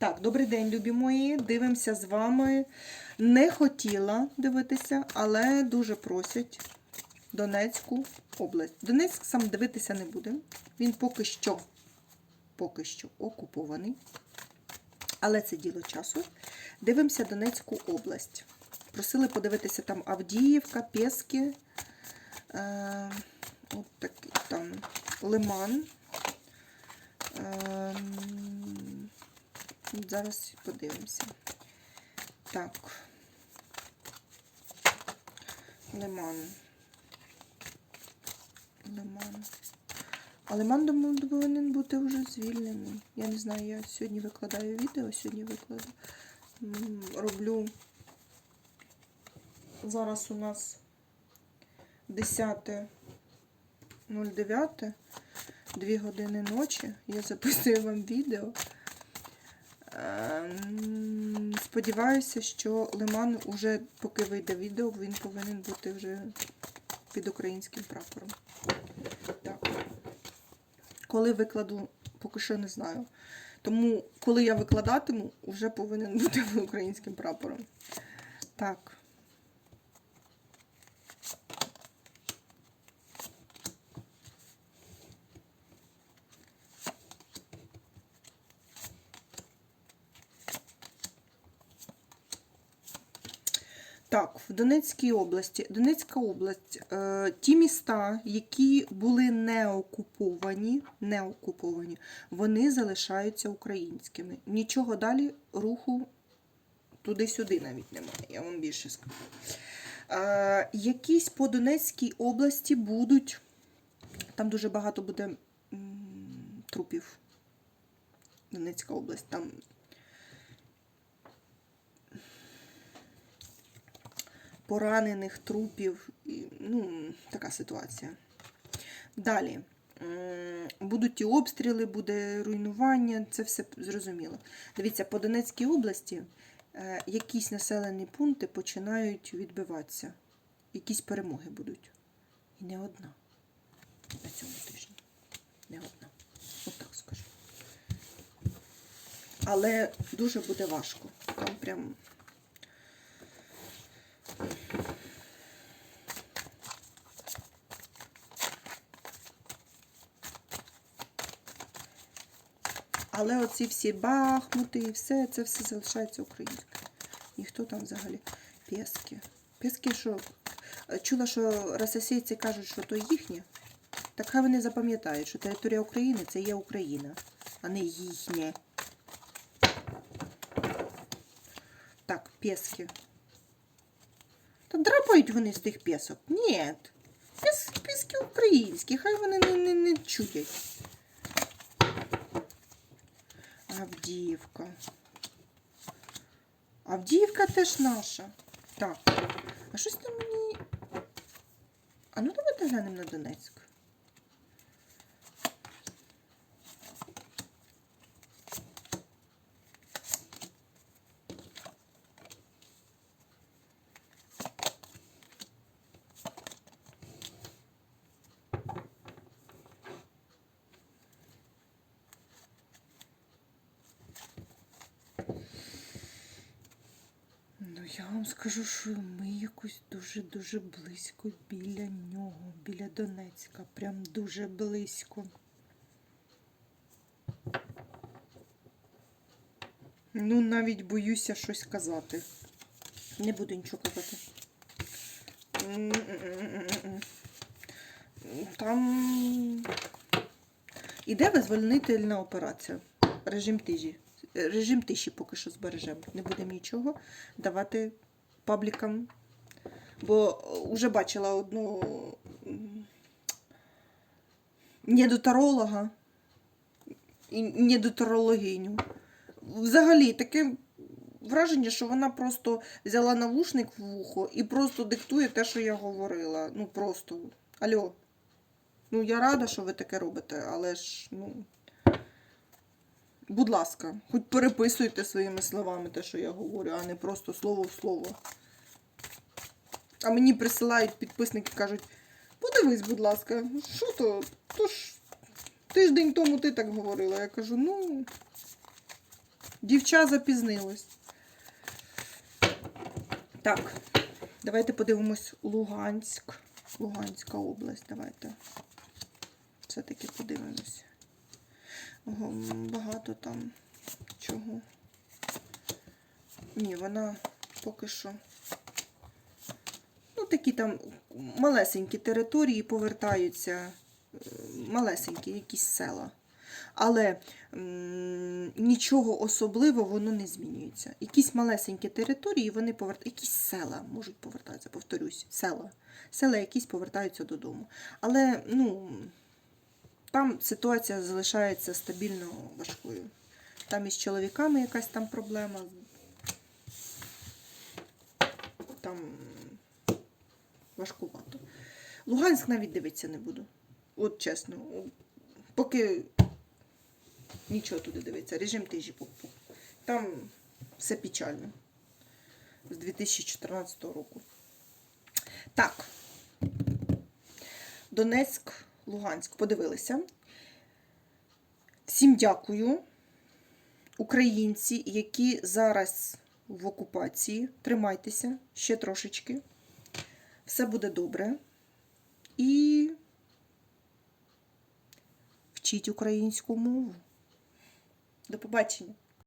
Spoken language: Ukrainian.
Так, добрий день, любі мої. Дивимося з вами. Не хотіла дивитися, але дуже просять Донецьку область. Донецьк сам дивитися не буде. Він поки що, поки що окупований. Але це діло часу. Дивимося Донецьку область. Просили подивитися там Авдіївка, Пески, е, от такий там Лиман. Е, зараз подивимося. Так. Лиман. Лиман. А думаю, повинен бути вже звільнений. Я не знаю, я сьогодні викладаю відео, сьогодні викладу. Роблю. Зараз у нас 10.09, 2 години ночі. Я записую вам відео. Ем, Сподіваюся, що Лиман уже, поки вийде відео, він повинен бути вже під українським прапором. Так. Коли викладу, поки що не знаю. Тому, коли я викладатиму, вже повинен бути українським прапором. Так. Так, в Донецькій області. Донецька область. Е, ті міста, які були не окуповані, не окуповані, вони залишаються українськими. Нічого далі руху туди-сюди навіть немає, я вам більше скажу. Е, якісь по Донецькій області будуть. Там дуже багато буде м, трупів. Донецька область. Там поранених трупів. Ну, така ситуація. Далі. Будуть і обстріли, буде руйнування, це все зрозуміло. Дивіться, по Донецькій області е, якісь населені пункти починають відбиватися. Якісь перемоги будуть. І не одна на цьому тижні. Не одна. От так скажу. Але дуже буде важко. Там прям Але оці всі бахмути і все, це все залишається українське. Ніхто там взагалі пески. Пески, що чула, що російці кажуть, що то їхнє. Так хай вони запам'ятають, що територія України це є Україна, а не їхнє. Так, пески. Та драпають вони з тих песок. Ні. Пес, пески українські, хай вони не, не, не чудять. Авдіївка. Авдіївка теж наша. Так. А щось там мені. А ну давайте глянемо на Донецьк. Я вам скажу, що ми якось дуже-дуже близько біля нього, біля Донецька. Прям дуже близько. Ну, навіть боюся щось казати. Не буду нічого казати. Там іде визвольнительна операція. Режим тижі. Режим тиші поки що збережемо. Не будемо нічого давати паблікам. Бо вже бачила одну недоторолога і недоторологиню. Взагалі таке враження, що вона просто взяла навушник в вухо і просто диктує те, що я говорила. Ну просто. Алло. Ну, я рада, що ви таке робите, але ж, ну. Будь ласка, хоч переписуйте своїми словами те, що я говорю, а не просто слово в слово. А мені присилають підписники, кажуть, подивись, будь ласка, що то? То ж тиждень тому ти так говорила. Я кажу, ну. Дівча запізнилось. Так, давайте подивимось Луганськ. Луганська область. Давайте. Все-таки подивимось. Багато там чого. Ні, вона поки що. Ну, такі там малесенькі території повертаються, е, малесенькі якісь села. Але м, нічого особливого воно не змінюється. Якісь малесенькі території, вони повертаються, якісь села можуть повертатися, повторюсь, села. Села якісь повертаються додому. Але ну, там ситуація залишається стабільно важкою. Там із чоловіками якась там проблема. Там важкувато. Луганськ навіть дивитися не буду. От чесно. Поки нічого туди дивиться. Режим тижі. пу-пу. Там все печально. З 2014 року. Так. Донецьк, Луганськ. Подивилися. Всім дякую. Українці, які зараз в окупації, тримайтеся ще трошечки. Все буде добре. І вчіть українську мову. До побачення.